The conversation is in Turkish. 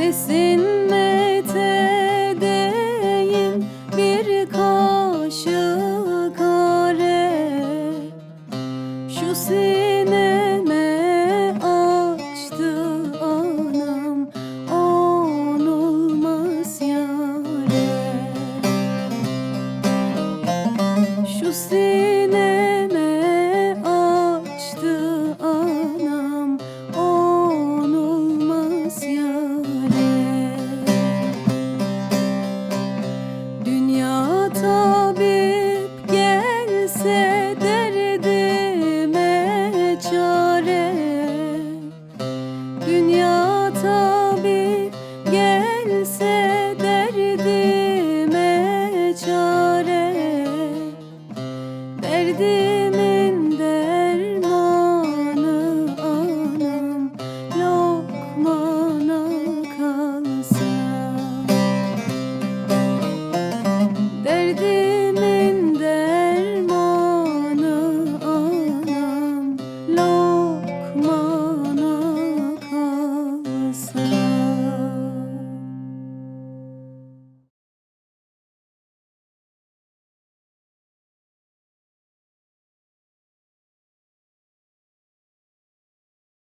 Nesin metedeyim? Bir kaşık kare Şu sineme açtı anam onulmaz yâre. Şu sineme அழகு